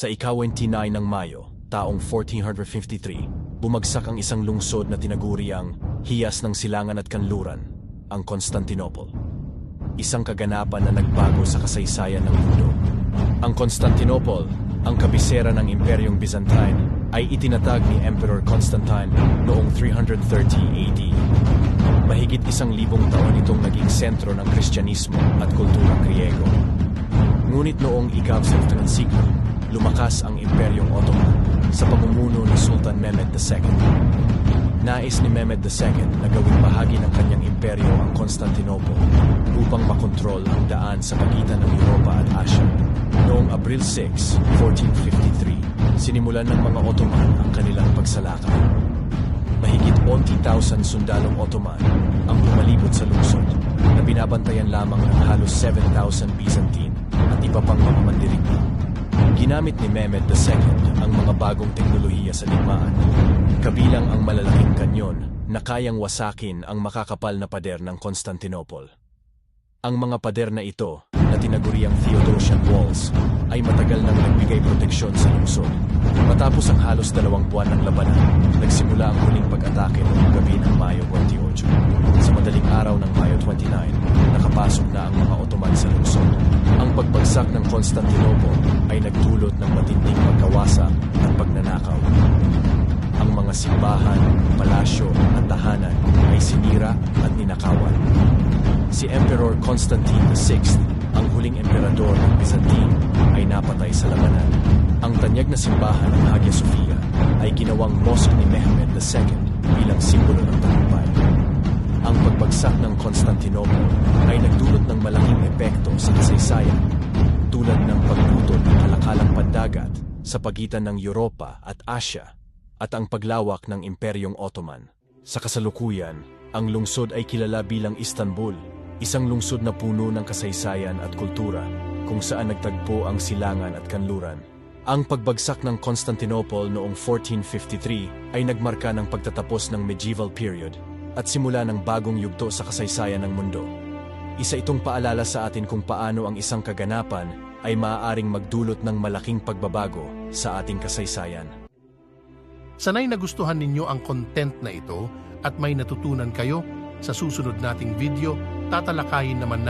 Sa ika-29 ng Mayo, taong 1453, bumagsak ang isang lungsod na tinaguri ang Hiyas ng Silangan at Kanluran, ang Constantinople. Isang kaganapan na nagbago sa kasaysayan ng mundo. Ang Constantinople, ang kabisera ng Imperyong Byzantine, ay itinatag ni Emperor Constantine noong 330 AD. Mahigit isang libong taon itong naging sentro ng Kristyanismo at kulturang Griego. Ngunit noong ika-7 siglo, lumakas ang Imperyong Ottoman sa pamumuno ni Sultan Mehmed II. Nais ni Mehmed II na gawing bahagi ng kanyang imperyo ang Constantinople upang makontrol ang daan sa pagitan ng Europa at Asia. Noong Abril 6, 1453, sinimulan ng mga Ottoman ang kanilang pagsalakay. Mahigit 20,000 sundalong Ottoman ang pumalibot sa lungsod na binabantayan lamang ng halos 7,000 Byzantine at iba pang mga mandirigma. Ginamit ni Mehmed II ang mga bagong teknolohiya sa digmaan, kabilang ang malalaking kanyon na kayang wasakin ang makakapal na pader ng Constantinople. Ang mga pader na ito, na tinaguriang Theodosian Walls, ay matagal nang nagbigay proteksyon sa lungsod. Matapos ang halos dalawang buwan ng labanan, nagsimula ang huling pag-atake noong gabi ng Mayo Ang pagbagsak ng Constantinople ay nagdulot ng matinding pagkawasak at pagnanakaw. Ang mga simbahan, palasyo at tahanan ay sinira at ninakawan. Si Emperor Constantine VI, ang huling emperador ng Byzantine, ay napatay sa labanan. Ang tanyag na simbahan ng Hagia Sophia ay ginawang mosque ni Mehmed II bilang simbolo ng tagumpay. Ang pagbagsak ng Constantinople ay nagdulot ng malaking epekto sa kasaysayan tulad ng pagputol ng kalakalang pandagat sa pagitan ng Europa at Asia at ang paglawak ng Imperyong Ottoman. Sa kasalukuyan, ang lungsod ay kilala bilang Istanbul, isang lungsod na puno ng kasaysayan at kultura kung saan nagtagpo ang silangan at kanluran. Ang pagbagsak ng Constantinople noong 1453 ay nagmarka ng pagtatapos ng medieval period at simula ng bagong yugto sa kasaysayan ng mundo. Isa itong paalala sa atin kung paano ang isang kaganapan ay maaaring magdulot ng malaking pagbabago sa ating kasaysayan. Sanay nagustuhan ninyo ang content na ito at may natutunan kayo, sa susunod nating video, tatalakayin naman